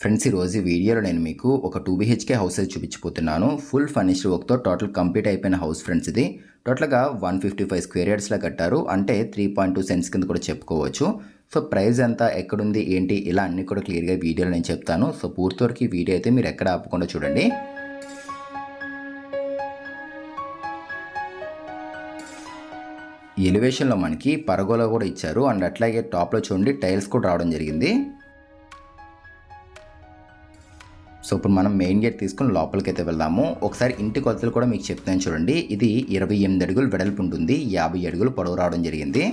Friends ఈరోజు వీడియోలో నేను మీకు ఒక టూ బీహెచ్కే హౌస్ అయితే చూపించిపోతున్నాను ఫుల్ ఫర్నిష్డ్ వర్క్తో టోటల్ కంప్లీట్ అయిపోయిన హౌస్ ఫ్రెండ్స్ ఇది. టోటల్గా వన్ ఫిఫ్టీ ఫైవ్ స్క్వేర్ యార్డ్స్లో కట్టారు. అంటే త్రీ పాయింట్ టూ సెంట్స్ కింద కూడా చెప్పుకోవచ్చు. సో ప్రైస్ ఎంత ఎక్కడుంది ఏంటి ఇలా అన్ని కూడా క్లియర్గా వీడియోలో నేను చెప్తాను. సో పూర్తి వరకు ఈ వీడియో అయితే మీరు ఎక్కడ ఆపకుండా చూడండి. ఎలివేషన్లో మనకి పరగోలా కూడా ఇచ్చారు. అండ్ అట్లాగే టాప్లో చూడండి టైల్స్ కూడా రావడం జరిగింది. సో ఇప్పుడు మనం మెయిన్ గేట్ తీసుకుని లోపలికి అయితే వెళ్దాము. ఒకసారి ఇంటి కొలతలు కూడా మీకు చెప్తాను చూడండి. ఇది ఇరవై ఎనిమిది అడుగులు వెడల్పు ఉంటుంది. యాభై అడుగులు పొడవు రావడం జరిగింది.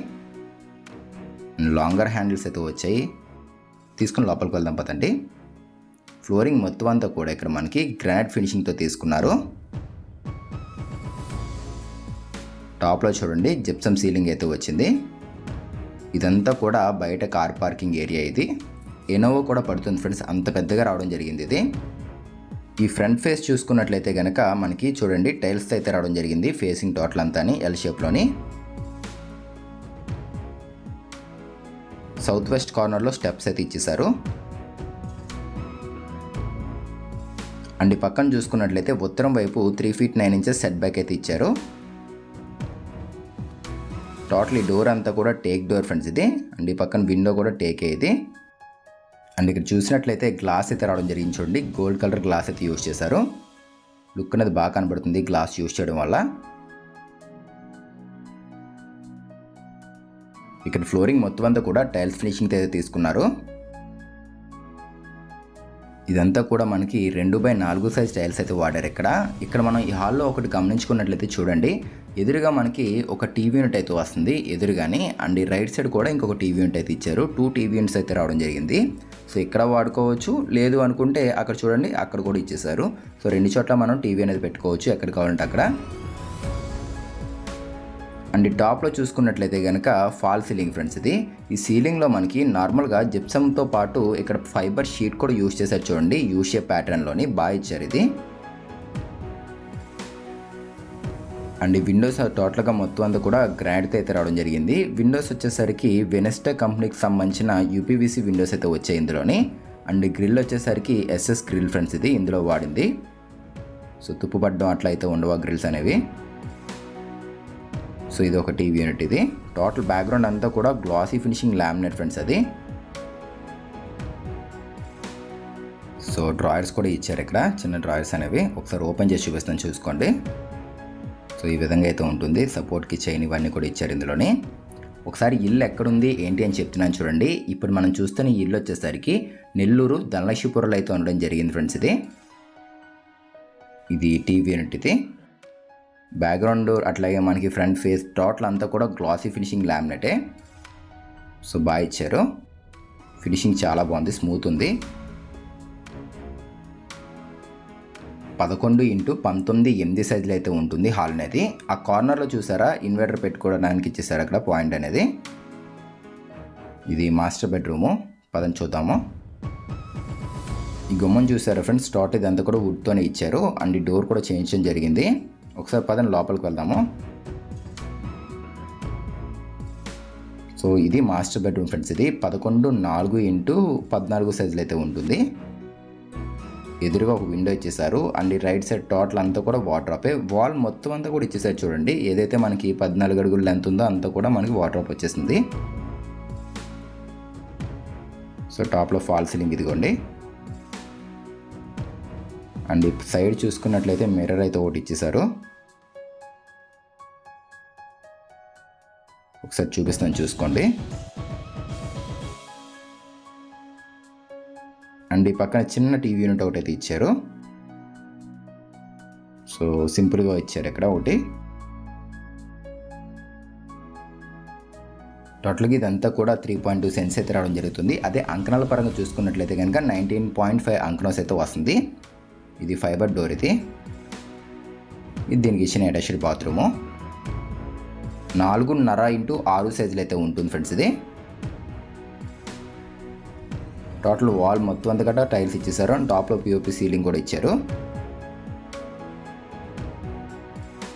లాంగర్ హ్యాండిల్స్ అయితే వచ్చాయి. తీసుకుని లోపలికి వెళ్దాం పదండి. ఫ్లోరింగ్ మొత్తం అంతా కూడా ఇక్కడ మనకి గ్రానైట్ ఫినిషింగ్తో తీసుకున్నారు. టాప్లో చూడండి. జిప్సమ్ సీలింగ్ అయితే వచ్చింది. ఇదంతా కూడా బయట కార్ పార్కింగ్ ఏరియా ఇది. ఎనోవో కూడా పడుతుంది ఫ్రెండ్స్. అంత పెద్దగా రావడం జరిగింది ఇది. ఈ ఫ్రంట్ ఫేస్ చూసుకున్నట్లయితే కనుక మనకి చూడండి టైల్స్ అయితే రావడం జరిగింది ఫేసింగ్ టోటల్ అంతా ఎల్ షేప్లోని సౌత్ వెస్ట్ కార్నర్లో స్టెప్స్ అయితే ఇచ్చేసారు అండ్ ఈ పక్కన చూసుకున్నట్లయితే ఉత్తరం వైపు three feet nine inches set back అయితే ఇచ్చారు. టోటల్ ఈ డోర్ అంతా కూడా టేక్ డోర్ ఫ్రెండ్స్ ఇది. అండ్ ఈ పక్కన విండో కూడా టేకే ఇది. అండ్ ఇక్కడ చూసినట్లయితే గ్లాస్ అయితే రావడం జరిగింది చూడండి. గోల్డ్ కలర్ గ్లాస్ అయితే యూస్ చేశారు. లుక్ అనేది బాగా కనబడుతుంది గ్లాస్ యూజ్ చేయడం వల్ల. ఇక్కడ ఫ్లోరింగ్ మొత్తం అంతా కూడా టైల్స్ ఫినిషింగ్ అయితే తీసుకున్నారు. ఇదంతా కూడా మనకి రెండు బై నాలుగు సైజ్ టైల్స్ అయితే వాడారు ఇక్కడ. ఇక్కడ మనం ఈ హాల్లో ఒకటి గమనించుకున్నట్లయితే చూడండి. ఎదురుగా మనకి ఒక టీవీ యూనిట్ అయితే వస్తుంది. ఎదురుగానే అండ్ రైట్ సైడ్ కూడా ఇంకొక టీవీ యూనిట్ అయితే ఇచ్చారు. టూ టీవీ యూనిట్స్ అయితే రావడం జరిగింది. సో ఇక్కడ వాడుకోవచ్చు. లేదు అనుకుంటే అక్కడ చూడండి అక్కడ కూడా ఇచ్చేసారు సో రెండు చోట్ల మనం టీవీ అనేది పెట్టుకోవచ్చు. ఎక్కడ కావాలంటే అక్కడ. అండ్ ఈ టాప్లో చూసుకున్నట్లయితే కనుక ఫాల్ సీలింగ్ ఫ్రెండ్స్ ఇది. ఈ సీలింగ్లో మనకి నార్మల్గా జిప్సమ్తో పాటు ఇక్కడ ఫైబర్ షీట్ కూడా యూజ్ చేశారు చూడండి. యూషే ప్యాటర్న్లోని బాగా ఇచ్చారు ఇది. అండ్ విండోస్ టోటల్గా మొత్తం అంతా కూడా గ్రాండ్తో అయితే రావడం జరిగింది. విండోస్ వచ్చేసరికి వెనెస్టా కంపెనీకి సంబంధించిన యూపీవీసీ విండోస్ అయితే వచ్చాయి ఇందులోని. అండ్ గ్రిల్ వచ్చేసరికి ఎస్ఎస్ గ్రిల్ ఫ్రెండ్స్ ఇది ఇందులో వాడింది. సో తుప్పుపడ్డం అట్లా అయితే ఉండవు గ్రిల్స్ అనేవి? సో ఇది ఒక టీవీ యూనిట్ ఇది. టోటల్ బ్యాక్గ్రౌండ్ అంతా కూడా గ్లాసీ ఫినిషింగ్ లామినేట్ ఫ్రెండ్స్ అది. సో డ్రాయర్స్ కూడా ఇచ్చారు ఇక్కడ. చిన్న డ్రాయర్స్ అనేవి. ఒకసారి ఓపెన్ చేసి చూపిస్తాను చూసుకోండి. సో ఈ విధంగా అయితే ఉంటుంది. సపోర్ట్కి చైన్ ఇవన్నీ కూడా ఇచ్చారు ఇందులోని. ఒకసారి ఇల్లు ఎక్కడుంది ఏంటి అని చెప్తున్నాను చూడండి. ఇప్పుడు మనం చూస్తున్న ఇల్లు వచ్చేసరికి నెల్లూరు ధనలక్ష్మీపురంలో అయితే ఉండడం జరిగింది ఫ్రెండ్స్ ఇది. ఇది టీవీ యూనిట్ ఇది. బ్యాక్గ్రౌండ్ అట్లాగే మనకి ఫ్రంట్ ఫేస్ టోటల్ అంతా కూడా గ్లాసీ ఫినిషింగ్ లామినేటే సో బాగా ఇచ్చారు. ఫినిషింగ్ చాలా బాగుంది స్మూత్ ఉంది. పదకొండు ఇంటూ పంతొమ్మిది ఎనిమిది సైజులో అయితే ఉంటుంది హాల్ అనేది. ఆ కార్నర్లో చూసారా? ఇన్వర్టర్ పెట్టుకోవడానికి ఇచ్చేసారు అక్కడ పాయింట్ అనేది. ఇది మాస్టర్ బెడ్రూము పదని చూద్దాము. ఈ గుమ్మం చూసారా ఫ్రెండ్స్ టోటల్ ఇదంతా కూడా వుడ్తోనే ఇచ్చారు. అండ్ ఈ డోర్ కూడా చేయించడం జరిగింది. ఒకసారి పదని లోపలికి వెళ్దాము. సో ఇది మాస్టర్ బెడ్రూమ్ ఫ్రెండ్స్ ఇది. పదకొండు నాలుగు ఇంటూ పద్నాలుగు సైజులు అయితే ఉంటుంది. ఎదురుగా ఒక విండో ఇచ్చేసారు అండ్ ఈ రైట్ సైడ్ టోటల్ అంతా కూడా వాటర్ ఆపే వాల్ మొత్తం అంతా కూడా ఇచ్చేసారు చూడండి. ఏదైతే మనకి పద్నాలుగు అడుగులు లెంత్ ఉందో అంతా కూడా మనకి వాటర్ ఆప్ వచ్చేసింది. సో టాప్లో ఫాల్ సీలింగ్ ఇదిగోండి. అండ్ సైడ్ చూసుకున్నట్లయితే మిర్రర్ అయితే ఒకటి ఇచ్చేసారు ఒకసారి చూపిస్తాను చూసుకోండి. అండ్ ఈ పక్కన చిన్న టీవీ యూనిట్ ఒకటి అయితే ఇచ్చారు. సో సింపుల్గా ఇచ్చారు ఇక్కడ ఒకటి. టోటల్గా ఇదంతా కూడా త్రీ పాయింట్ టూ సెన్స్ అయితే రావడం జరుగుతుంది. అదే అంకణాల పరంగా చూసుకున్నట్లయితే కనుక నైన్టీన్ పాయింట్ ఫైవ్ అంకణస్ అయితే వస్తుంది. ఇది ఫైబర్ డోర్ ఇది. ఇది దీనికి ఇచ్చిన అటాచ్డ్ బాత్రూము నాలుగున్నర ఇంటూ ఆరు సైజులు అయితే ఉంటుంది ఫ్రెండ్స్ ఇది. టోటల్ వాల్ మొత్తం అంతా కూడా టైల్స్ ఇచ్చేసారు. అండ్ టాప్లో పిఓపి సీలింగ్ కూడా ఇచ్చారు.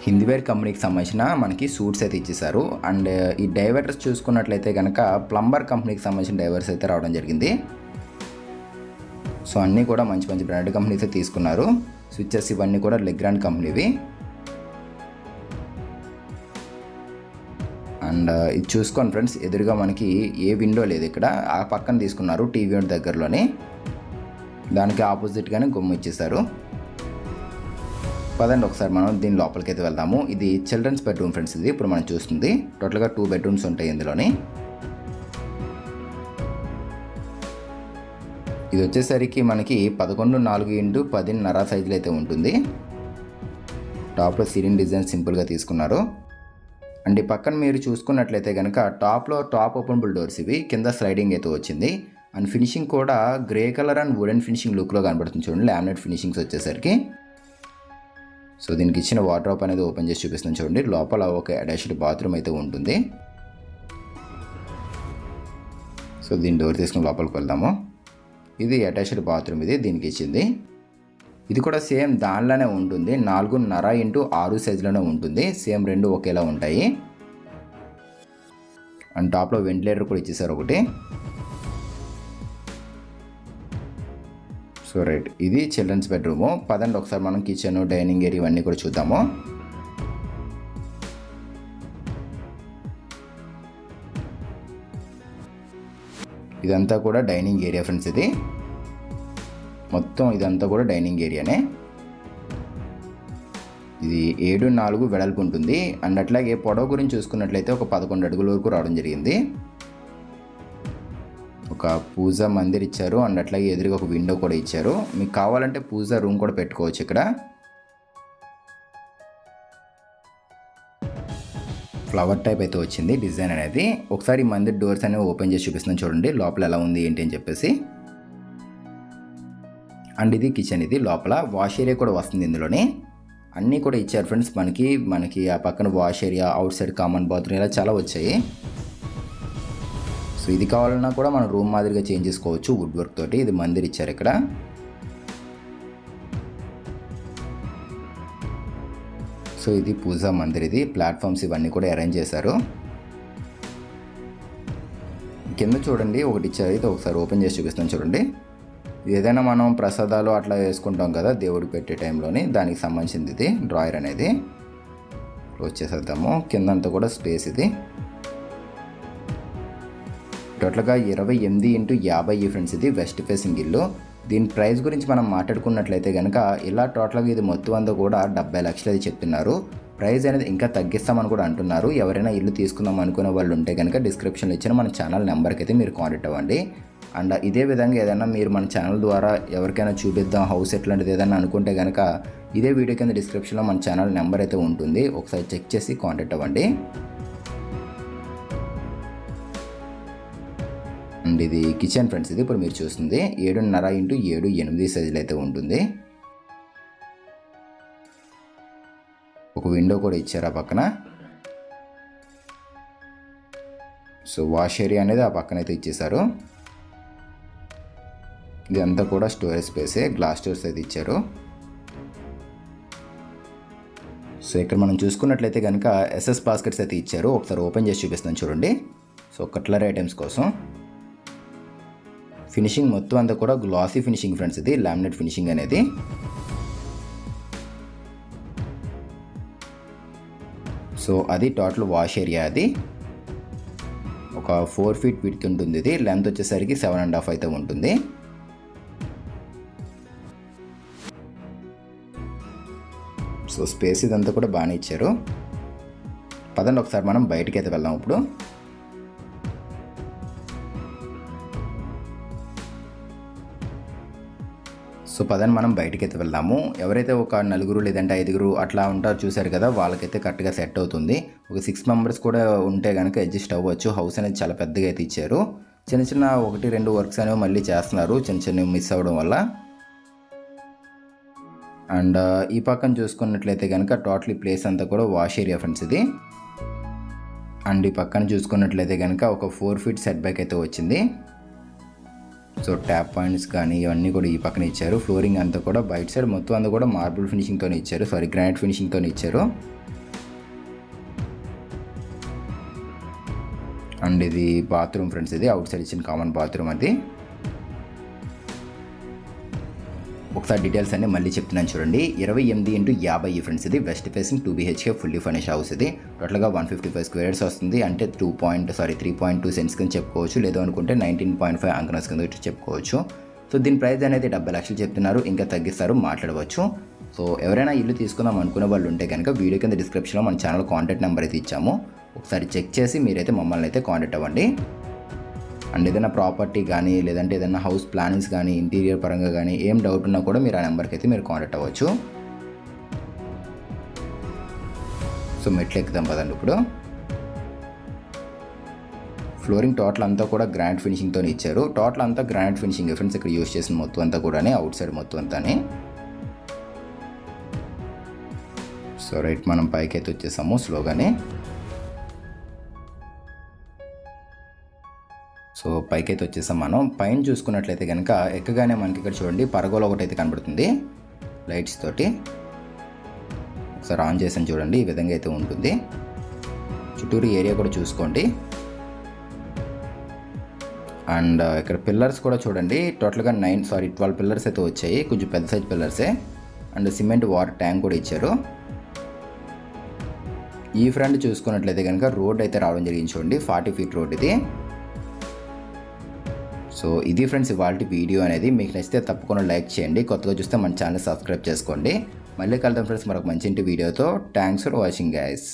హిందీవేర్ కంపెనీకి సంబంధించిన మనకి సూట్స్ అయితే ఇచ్చేసారు. అండ్ ఈ డైవర్టర్స్ చూసుకున్నట్లయితే కనుక ప్లంబర్ కంపెనీకి సంబంధించిన డైవర్స్ అయితే రావడం జరిగింది. సో అన్నీ కూడా మంచి మంచి బ్రాండ్ కంపెనీస్ తీసుకున్నారు. స్విచ్చెస్ ఇవన్నీ కూడా లెగ్రాండ్ కంపెనీవి. అండ్ ఇది చూసుకోండి ఫ్రెండ్స్ ఎదురుగా మనకి ఏ విండో లేదు ఇక్కడ. ఆ పక్కన తీసుకున్నారు టీవీ దగ్గరలోని దగ్గరలోనే. దానికి ఆపోజిట్గానే గుమ్మ ఇచ్చేసారు పదండి ఒకసారి మనం దీని లోపలికి అయితే వెళ్దాము. ఇది చిల్డ్రన్స్ బెడ్రూమ్ ఫ్రెండ్స్ ఇది ఇప్పుడు మనం చూస్తుంది. టోటల్గా టూ బెడ్రూమ్స్ ఉంటాయి ఇందులోని. ఇది వచ్చేసరికి మనకి పదకొండు నాలుగు ఇంటూ పదిన్నర సైజులు అయితే ఉంటుంది. టాప్లో సీలింగ్ డిజైన్ సింపుల్గా తీసుకున్నారు. అండ్ ఈ పక్కన మీరు చూసుకున్నట్లయితే కనుక టాప్లో టాప్ ఓపెనబుల్ డోర్స్ ఇవి కింద స్లైడింగ్ అయితే వచ్చింది. అండ్ ఫినిషింగ్ కూడా grey colour and wooden finishing లుక్లో కనబడుతుంది చూడండి లామినేట్ ఫినిషింగ్స్ వచ్చేసరికి. సో దీనికి ఇచ్చిన వాటర్ అనేది ఓపెన్ చేసి చూపిస్తాను చూడండి లోపల ఒక అటాచ్డ్ బాత్రూమ్ అయితే ఉంటుంది. సో దీని డోర్ తీసుకుని లోపలికి వెళ్దాము. ఇది అటాచ్డ్ బాత్రూమ్ ఇది దీనికి ఇచ్చింది. ఇది కూడా సేమ్ దానిలోనే ఉంటుంది. నాలుగున్నర ఇంటూ ఆరు సైజులోనే ఉంటుంది. సేమ్ రెండు ఒకేలా ఉంటాయి. అండ్ టాప్లో వెంటిలేటర్ కూడా ఇచ్చేసారు ఒకటి. So right. ఇది చిల్డ్రన్స్ బెడ్రూము. పదండి ఒకసారి మనం కిచెన్ డైనింగ్ ఏరియా ఇవన్నీ కూడా చూద్దాము. ఇదంతా కూడా డైనింగ్ ఏరియా ఫ్రెండ్స్ ఇది. మొత్తం ఇదంతా కూడా డైనింగ్ ఏరియానే. ఇది ఏడు నాలుగు వెడల్పు ఉంటుంది. అండ్ అట్లాగే పొడవు గురించి చూసుకున్నట్లయితే ఒక పదకొండు అడుగుల వరకు రావడం జరిగింది. ఒక పూజ మందిర్ ఇచ్చారు. అండ్ అట్లాగే ఎదురుగా ఒక విండో కూడా ఇచ్చారు. మీకు కావాలంటే పూజ రూమ్ కూడా పెట్టుకోవచ్చు ఇక్కడ. ఫ్లవర్ టైప్ అయితే వచ్చింది డిజైన్ అనేది. ఒకసారి మందిర్ డోర్స్ అనేవి ఓపెన్ చేసి చూపిస్తున్నాను చూడండి లోపల ఎలా ఉంది ఏంటి అని చెప్పేసి. అండ్ ఇది కిచెన్ ఇది. లోపల వాష్ ఏరియా కూడా వస్తుంది ఇందులోనే. అన్నీ కూడా ఇచ్చారు ఫ్రెండ్స్ మనకి మనకి ఆ పక్కన wash area outside common bathroom ఇలా చాలా వచ్చాయి. సో ఇది కావాలన్నా కూడా మనం రూమ్ మాదిరిగా చేంజ్ చేసుకోవచ్చు వుడ్ వర్క్ తోటి. ఇది మందిర్ ఇచ్చారు ఇక్కడ. సో ఇది పూజా మందిర్ ఇది. ప్లాట్ఫామ్స్ ఇవన్నీ కూడా అరేంజ్ చేశారు. కింద చూడండి ఒకటి ఇచ్చారు. అయితే ఒకసారి ఓపెన్ చేసి చూపిస్తాను చూడండి. ఏదైనా మనం ప్రసాదాలు అట్లా వేసుకుంటాం కదా దేవుడు పెట్టే టైంలోని దానికి సంబంధించింది ఇది డ్రాయర్ అనేది. క్లోజ్ చేసేద్దాము. కిందంతా కూడా స్పేస్ ఇది. టోటల్గా ఇరవై ఎనిమిది ఇంటూ యాభై ఫ్రెండ్స్ ఇది వెస్ట్ ఫేసింగ్ ఇల్లు. దీని ప్రైస్ గురించి మనం మాట్లాడుకున్నట్లయితే కనుక ఇలా టోటల్గా ఇది మొత్తం అంతా కూడా డెబ్బై లక్షలు అది చెప్తున్నారు ప్రైస్ అనేది ఇంకా తగ్గిస్తామని కూడా అంటున్నారు. ఎవరైనా ఇల్లు తీసుకుందాం అనుకునే వాళ్ళు ఉంటే కనుక డిస్క్రిప్షన్లో ఇచ్చిన మన ఛానల్ నెంబర్కి అయితే మీరు కాంటాక్ట్ అవ్వండి. అండ్ ఇదే విధంగా ఏదైనా మీరు మన ఛానల్ ద్వారా ఎవరికైనా చూపిద్దాం హౌస్ ఎట్లాంటిది ఏదైనా అనుకుంటే కనుక ఇదే వీడియో కింద డిస్క్రిప్షన్లో మన ఛానల్ నెంబర్ అయితే ఉంటుంది. ఒకసారి చెక్ చేసి కాంటాక్ట్ అవ్వండి. అండ్ ఇది కిచెన్ ఫ్రెండ్స్ ఇది ఇప్పుడు మీరు చూస్తుంది. ఏడున్నర ఇంటూ ఏడు ఎనిమిది సైజులు అయితే ఉంటుంది. ఒక విండో కూడా ఇచ్చారు ఆ పక్కన. సో వాష్ ఏరియా అనేది ఆ పక్కన అయితే ఇది ఇదంతా కూడా స్టోరేజ్ స్పేసే గ్లాస్ డోర్స్ అయితే ఇచ్చారు. సో ఇక్కడ మనం చూసుకున్నట్లయితే కనుక ఎస్ఎస్ బాస్కెట్స్ అయితే ఇచ్చారు. ఒకసారి ఓపెన్ చేసి చూపిస్తాను చూడండి. సో కట్లరీ ఐటమ్స్ కోసం. ఫినిషింగ్ మొత్తం అంతా కూడా గ్లాసీ ఫినిషింగ్ ఫ్రెండ్స్ ఇది. లామినేట్ ఫినిషింగ్ అనేది. సో అది టోటల్ వాష్ ఏరియా అది. ఒక ఫోర్ ఫీట్ విడ్త్ ఉంటుంది ఇది. లెంత్ వచ్చేసరికి సెవెన్ అండ్ హాఫ్ అయితే ఉంటుంది. సో స్పేస్ ఇదంతా కూడా బాగానే ఇచ్చారు. పదండి ఒకసారి మనం బయటికి అయితే వెళ్దాం ఇప్పుడు. సో పదని మనం బయటికి అయితే వెళ్దాము. ఎవరైతే ఒక నలుగురు లేదంటే ఐదుగురు అట్లా ఉంటారో చూశారు కదా వాళ్ళకైతే కరెక్ట్గా సెట్ అవుతుంది. ఒక సిక్స్ మెంబర్స్ కూడా ఉంటే కనుక అడ్జస్ట్ అవ్వచ్చు. హౌస్ అనేది చాలా పెద్దగా అయితే ఇచ్చారు. చిన్న చిన్న ఒకటి రెండు వర్క్స్ అనేవి మళ్ళీ చేస్తున్నారు. చిన్న చిన్నవి మిస్ అవ్వడం వల్ల. అండ్ ఈ పక్కన చూసుకున్నట్లయితే కనుక టోటలీ ప్లేస్ అంతా కూడా వాష్ ఏరియా ఫ్రెండ్స్ ఇది. అండ్ ఈ పక్కన చూసుకున్నట్లయితే కనుక ఒక ఫోర్ ఫీట్ సెట్ బ్యాక్ అయితే వచ్చింది. సో ట్యాప్ పాయింట్స్ కానీ ఇవన్నీ కూడా ఈ పక్కన ఇచ్చారు. ఫ్లోరింగ్ అంతా కూడా బయట సైడ్ మొత్తం అంతా కూడా మార్బుల్ ఫినిషింగ్తో ఇచ్చారు. సారీ గ్రానైట్ ఫినిషింగ్తో ఇచ్చారు. అండ్ ఇది బాత్రూమ్ ఫ్రెండ్స్ ఇది. అవుట్ సైడ్ ఇచ్చిన కామన్ బాత్రూమ్ అది. ఒకసారి డీటెయిల్స్ అన్ని మళ్ళీ చెప్తున్నాను చూడండి. ఇరవై ఎనిమిది ఇంటూ యాభై ఈ ఫ్రెండ్స్ ఇది west facing two BHK fully furnish house ఇది. టోటల్గా వన్ ఫిఫ్టీ ఫైవ్ స్క్వేర్స్ వస్తుంది. అంటే two point sorry three point two cents కింద చెప్పుకోవచ్చు. లేదు అనుకుంటే నైన్టీన్ పాయింట్ ఫైవ్ అంకనస్ కింద చెప్పుకోవచ్చు. సో దీని ప్రైస్ అనేది డెబ్బై లక్షలు చెప్తున్నారు. ఇంకా తగ్గిస్తారు మాట్లాడవచ్చు. సో ఎవరైనా ఇల్లు తీసుకుందాం అనుకునే వాళ్ళు ఉంటే కనుక వీడియో కింద డిస్క్రిప్షన్లో మన ఛానల్ కాంటాక్ట్ నెంబర్ అయితే ఇచ్చాము. ఒకసారి చెక్ చేసి మీరైతే మమ్మల్ని అయితే కాంటాక్ట్ అవ్వండి. అండ్ ఏదైనా ప్రాపర్టీ కానీ లేదంటే ఏదైనా హౌస్ ప్లానింగ్స్ కానీ ఇంటీరియర్ పరంగా కానీ ఏం డౌట్ ఉన్నా కూడా మీరు ఆ నెంబర్కి అయితే మీరు కాంటాక్ట్ అవ్వచ్చు. సో మెట్లు ఎక్కుదాం పదండి ఇప్పుడు. ఫ్లోరింగ్ టోటల్ అంతా కూడా గ్రాండ్ ఫినిషింగ్తో ఇచ్చారు. టోటల్ అంతా గ్రాండ్ ఫినిషింగ్ ఫ్రెండ్స్ ఇక్కడ యూస్ చేసిన మొత్తం అంతా కూడా అవుట్ సైడ్ మొత్తం అంతానే. సో రైట్ మనం పైకి అయితే వచ్చేసాము స్లోగానే. సో పైకైతే వచ్చేసాం మనం. పైన చూసుకున్నట్లయితే కనుక ఎక్కగానే మనకి ఇక్కడ చూడండి పరగోలు ఒకటి అయితే కనబడుతుంది. లైట్స్ తోటి. ఒకసారి ఆన్ చేసాను చూడండి ఈ విధంగా అయితే ఉంటుంది. చుట్టూరు ఏరియా కూడా చూసుకోండి. అండ్ ఇక్కడ పిల్లర్స్ కూడా చూడండి టోటల్గా నైన్ సారీ ట్వెల్వ్ పిల్లర్స్ అయితే వచ్చాయి. కొంచెం పెద్ద సైజ్ పిల్లర్సే. అండ్ సిమెంట్ వాటర్ ట్యాంక్ కూడా ఇచ్చారు. ఈ ఫ్రంట్ చూసుకున్నట్లయితే కనుక రోడ్ అయితే రావడం జరిగింది చూడండి ఫార్టీ ఫీట్ రోడ్ ఇది. సో ఇది ఫ్రెండ్స్ ఇవాళ వీడియో అనేది. మీకు నచ్చితే తప్పకుండా లైక్ చేయండి. కొత్తగా చూస్తే మన ఛానల్ సబ్స్క్రైబ్ చేసుకోండి. మళ్ళీ కలుద్దాం ఫ్రెండ్స్ మరొక మంచి ఇంటి వీడియోతో. Thanks for watching guys